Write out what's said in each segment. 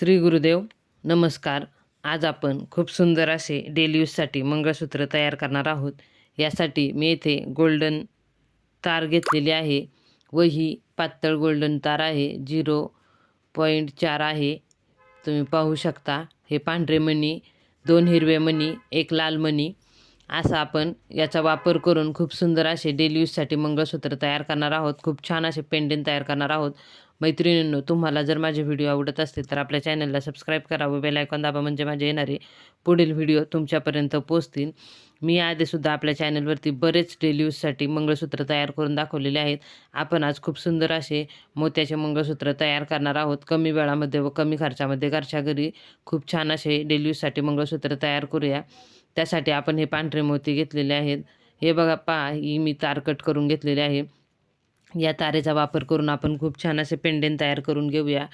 श्री गुरुदेव नमस्कार. आज आपण खूप सुंदर असे डेली यूजसाठी मंगळसूत्र तयार करणार आहोत. यासाठी मी येथे गोल्डन तार घेतलेली आहे व ही पातळ गोल्डन तार आहे. झिरो पॉईंट चार आहे. तुम्ही पाहू शकता हे पांढरे मणी दोन हिरवे मणी एक लाल मणी. असा आपण याचा वापर करून खूप सुंदर असे डेली यूजसाठी मंगळसूत्र तयार करणार आहोत. खूप छान असे पेंडेंट तयार करणार आहोत. मैत्रिणींनो तुम्हाला जर माझे व्हिडिओ आवडत असतील तर आपल्या चॅनलला सबस्क्राईब करा व बेल आयकॉन दाबा म्हणजे माझे येणारे पुढील व्हिडिओ तुमच्यापर्यंत पोचतील मी आधीसुद्धा आपल्या चॅनलवरती बरेच डेली यूजसाठी मंगळसूत्र तयार करून दाखवलेले आहेत. आपण आज खूप सुंदर असे मोत्याचे मंगळसूत्र तयार करणार आहोत. कमी वेळामध्ये व कमी खर्चामध्ये घरच्या घरी खूप छान असे डेली यूजसाठी मंगळसूत्र तयार करूया. त्यासाठी आपण हे पांढरे मोती घेतलेले आहेत. हे बघा पहा ही मी तार कट करून घेतलेली आहे. या तारेचा वापर करून आपण खूप छान असे पेंडेन तयार करून घेऊया.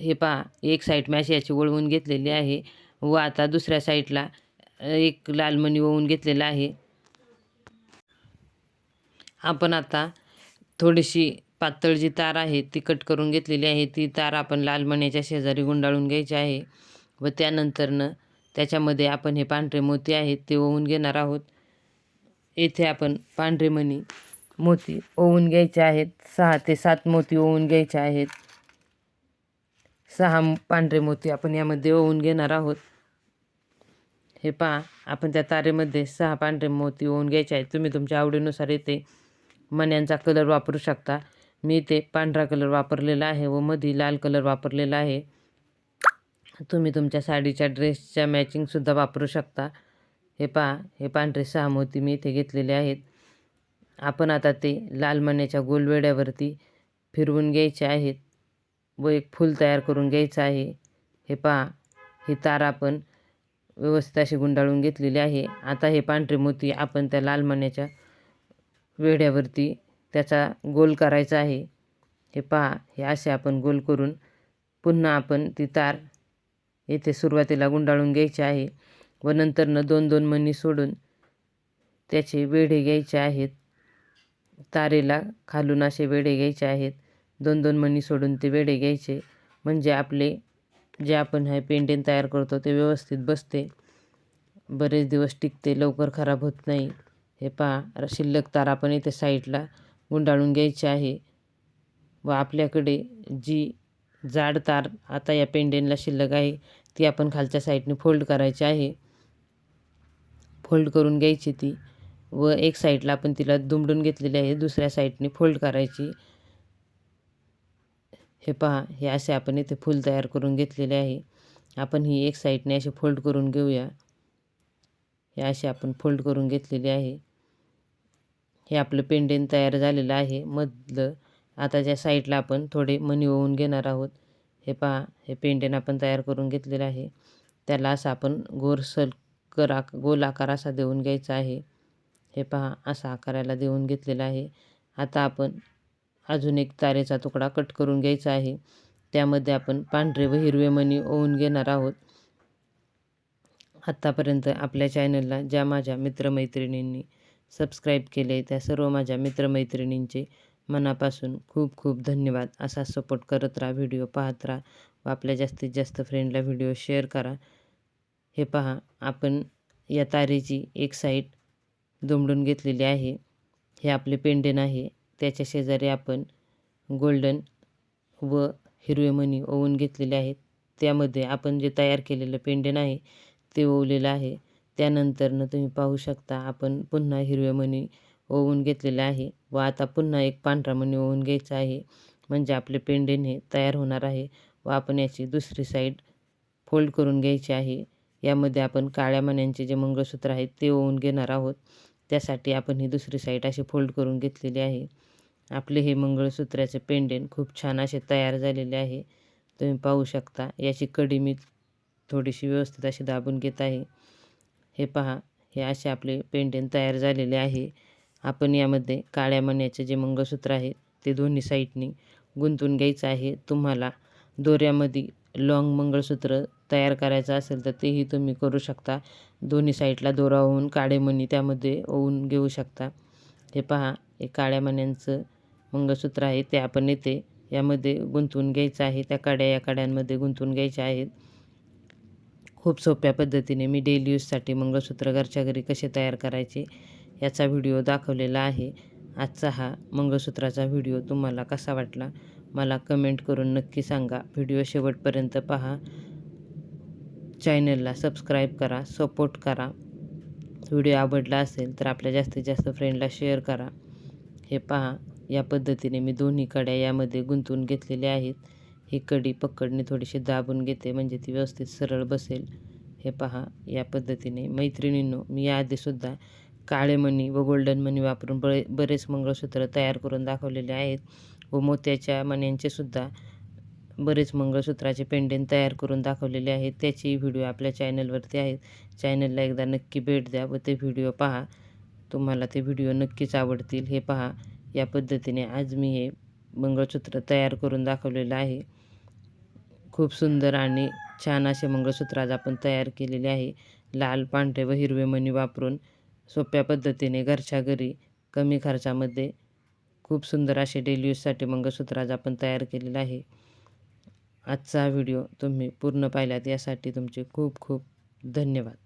हे पहा एक साईड मॅश याची वळवून घेतलेली आहे व आता दुसऱ्या साईडला एक लाल मणी ओवून घेतलेला आहे. आपण आता थोडीशी पातळ जी तार आहे ती कट करून घेतलेली आहे. ती तार आपण लाल मण्याच्या शेजारी गुंडाळून घ्यायची आहे व त्यानंतरनं त्याच्यामध्ये आपण हे पांढरे मोती आहेत ते ओवून घेणार आहोत. येथे आपण पांढरे मणी मोती ओवून घ्यायचे आहेत. सहा ते सात मोती ओवून घ्यायचे आहेत. सहा पांढरे मोती आपण यामध्ये ओवून घेणार आहोत. हे पहा आपण त्या तारेमध्ये सहा पांढरे मोती ओवून घ्यायचे आहेत. तुम्ही तुमच्या आवडीनुसार येथे मण्यांचा कलर वापरू शकता. मी इथे पांढरा कलर वापरलेला आहे व मधी लाल कलर वापरलेला आहे. तुम्ही तुमच्या साडीच्या ड्रेसच्या मॅचिंगसुद्धा वापरू शकता. हे पहा हे पांढरे सहा मोती मी इथे घेतलेले आहेत. आपण आता ते लाल मण्याच्या गोलवेड्यावरती फिरवून घ्यायचे आहेत व एक फूल तयार करून घ्यायचं आहे. हे पहा ही तार आपण व्यवस्थित अशी गुंडाळून घेतलेली आहे. आता हे पांढरे मोती आपण त्या लाल मण्याच्या वेढ्यावरती त्याचा गोल करायचा आहे. हे पहा हे असे आपण गोल करून पुन्हा आपण ती तार येथे सुरुवातीला गुंडाळून घ्यायची आहे व नंतरनं दोन दोन मणी सोडून त्याचे वेढे घ्यायचे आहेत. तारेला खालून असे वेढे घ्यायचे आहेत. दोन दोन मणी सोडून ते वेढे घ्यायचे. म्हणजे आपले जे आपण हे पेंटिंग तयार करतो ते व्यवस्थित बसते. बरेच दिवस टिकते लवकर खराब होत नाही. हे पहा शिल्लक तार आपण इथे साईडला गुंडाळून घ्यायची आहे. व आपल्याकडे जी जाड तार आता या पेंडेनला शिल्लक आहे ती आपण खालच्या साईडने फोल्ड करायची आहे. फोल्ड करून घ्यायची ती. व एक साईडला आपण तिला दुमडून घेतलेली आहे दुसऱ्या साईडने फोल्ड करायची. हे पहा हे असे आपण इथे फूल तयार करून घेतलेले आहे. आपण ही एक साईडने असे फोल्ड करून घेऊया. हे असे आपण फोल्ड करून घेतलेले आहे. हे आपलं पेंडेन तयार झालेलं आहे. मधलं आता ज्या साईडला आपण थोडे मनी ओवून घेणार आहोत हे पहा हे पेंडेन आपण तयार करून घेतलेलं आहे. त्याला असं आपण गोर सल आक गोल आकार असा देऊन घ्यायचा आहे. हे पहा असा आकाराला देऊन घेतलेला आहे. आता आपण अजून एक तारेचा तुकडा कट करून घ्यायचा आहे. त्यामध्ये आपण पांढरे व हिरवे मणी ओवून घेणार आहोत. आत्तापर्यंत आपल्या चॅनलला ज्या माझ्या मित्रमैत्रिणींनी सबस्क्राईब केले त्या सर्व माझ्या मित्रमैत्रिणींचे मनापासून खूप खूप धन्यवाद. असा सपोर्ट करत राहा व्हिडिओ पाहत राहा व आपल्या जास्तीत जास्त फ्रेंडला व्हिडिओ शेअर करा. हे पहा आपण या तारेची एक साईड दुमडून घेतलेली आहे. हे आपले पेंडन आहे त्याच्या शेजारी आपण गोल्डन व हिरवे मणी ओवून घेतलेले आहेत. त्यामध्ये आपण जे तयार केलेलं पेंडन आहे ते ओवलेलं आहे. त्यानंतरनं तुम्ही पाहू शकता आपण पुन्हा हिरवे मणी ओवून घेतलेलं आहे व आता पुन्हा एक पांढरा मणी ओवून घ्यायचा आहे. म्हणजे आपले पेंडेन हे तयार होणार आहे व आपण याची दुसरी साईड फोल्ड करून घ्यायची आहे. यामध्ये आपण काळ्या मण्यांचे जे मंगळसूत्र आहेत ते ओवून घेणार आहोत. त्यासाठी आपण ही दुसरी साईड अशी फोल्ड करून घेतलेली आहे. आपले हे मंगळसूत्राचे पेंडेंट खूप छान असे तयार झालेले आहे. तुम्ही पाहू शकता. याची कडी मी थोडीशी व्यवस्थित अशी दाबून घेत आहे. हे पहा हे असे आपले पेंडेंट तयार झालेले आहे. आपण यामध्ये काळ्या मण्याचे जे मंगळसूत्र आहे ते दोन्ही साईडनी गुंतून घ्यायचं आहे. तुम्हाला दोऱ्यामध्ये लॉंग मंगळसूत्र तयार करायचं असेल तर तेही तुम्ही करू शकता. दोन्ही साईडला दोरा होऊन काळे मणी त्यामध्ये ओवून घेऊ शकता. हे पहा हे काळ्या मण्यांचं मंगळसूत्र आहे ते आपण येते यामध्ये गुंतवून घ्यायचं आहे. त्या काड्या या काड्यांमध्ये गुंतवून घ्यायच्या आहेत. खूप सोप्या पद्धतीने मी डेली यूजसाठी मंगळसूत्र घरच्या घरी कसे तयार करायचे याचा व्हिडिओ दाखवलेला आहे. आजचा हा मंगळसूत्राचा व्हिडिओ तुम्हाला कसा वाटला? मला कमेंट करून नक्की सांगा. व्हिडिओ शेवटपर्यंत पहा. चॅनलला सबस्क्राईब करा सपोर्ट करा. व्हिडिओ आवडला असेल तर आपल्या जास्तीत जास्त फ्रेंडला शेअर करा. हे पहा या पद्धतीने मी दोन्ही कड्या यामध्ये गुंतवून घेतलेल्या आहेत. ही कडी पकडणे थोडीशी दाबून घेते म्हणजे ती व्यवस्थित सरळ बसेल. हे पहा या पद्धतीने. मैत्रिणींनो मी याआधीसुद्धा काळे मणी व गोल्डन मणी वापरून बरे बरेच मंगळसूत्र तयार करून दाखवलेले आहेत व मोत्याच्या मण्यांचे सुद्धा बरेच मंगळसूत्राचे पेंडेंट तयार करून दाखवलेले आहेत. त्याचेही व्हिडिओ आपल्या चॅनलवरती आहेत. चॅनलला एकदा नक्की भेट द्या व ते व्हिडिओ पहा. तुम्हाला ते व्हिडिओ नक्कीच आवडतील. हे पहा. या पद्धतीने आज मी हे मंगळसूत्र तयार करून दाखवलेलं आहे. खूप सुंदर आणि छान असे मंगळसूत्र आज आपण तयार केलेले आहे. लाल पांढरे व हिरवे मणी वापरून सोप्या पद्धतीने घरच्या घरी कमी खर्चामध्ये खूप सुंदर असे डेली यूजसाठी मंगळसूत्र आज आपण तयार केलेलं आहे. आजचा व्हिडिओ तुम्ही पूर्ण पाहिलात यासाठी तुमचे खूप खूप धन्यवाद.